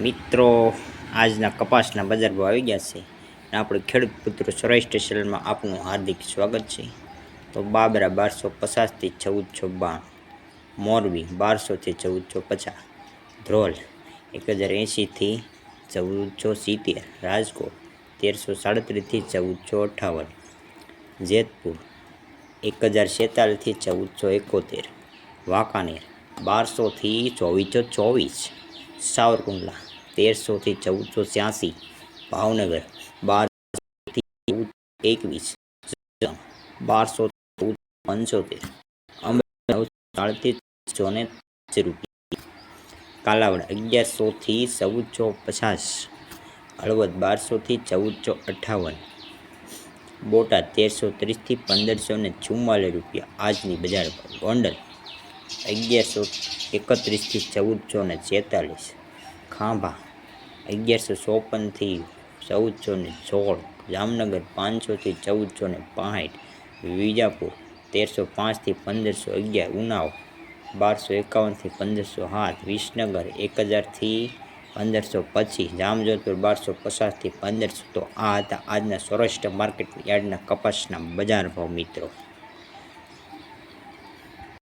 મિત્રો, આજના કપાસના બજાર ભાવ આવી ગયા છે અને આપણે ખેડૂત પુત્ર સરાઈ સ્ટેશનમાં આપનું હાર્દિક સ્વાગત છે. તો બાબરા બારસો પચાસથી ચૌદસો બાણું મોરબી બારસોથી ચૌદસો પચાસ, ધ્રોલ એક હજાર એંશીથી ચૌદસો સિત્તેર, રાજકોટ તેરસો સાડત્રીસથી ચૌદસો અઠ્ઠાવન જેતપુર એક હજાર છેતાલીસથી ચૌદસો એકોતેર, વાંકાનેર બારસોથી ચોવીસો ચોવીસ, સાવરકુંડલા તેરસોથી ચૌદસો છ્યાસી, ભાવનગર બારસોથી ચૌદ એકવીસ બારસો ચૌદ પંચોતેર અમરેલી સાડત્રીસો ને રૂપિયા. કાલાવડ અગિયારસોથી ચૌદસો પચાસ, હળવદ બારસોથી ચૌદસો અઠ્ઠાવન, બોટાદ તેરસો ત્રીસથી પંદરસો ને ચુમ્માલીસ રૂપિયા. આજની બજાર પર ગોંડલ અગિયારસો એકત્રીસથી ચૌદસો ને છેતાલીસ ખાંભા, અગિયારસો ચોપનથી ચૌદસો ને સોળ, જામનગર પાંચસોથી ચૌદસો ને પાંઠ, વિજાપુર તેરસો પાંચથી પંદરસો અગિયાર, ઉનાવ બારસો એકાવનથી પંદરસો સાત, વિસનગર એક હજારથી પંદરસો પચીસ, જામજોધપુર બારસો પચાસથી પંદરસો. તો આ હતા આજના સૌરાષ્ટ્ર માર્કેટ યાર્ડના કપાસના બજાર ભાવ મિત્રો.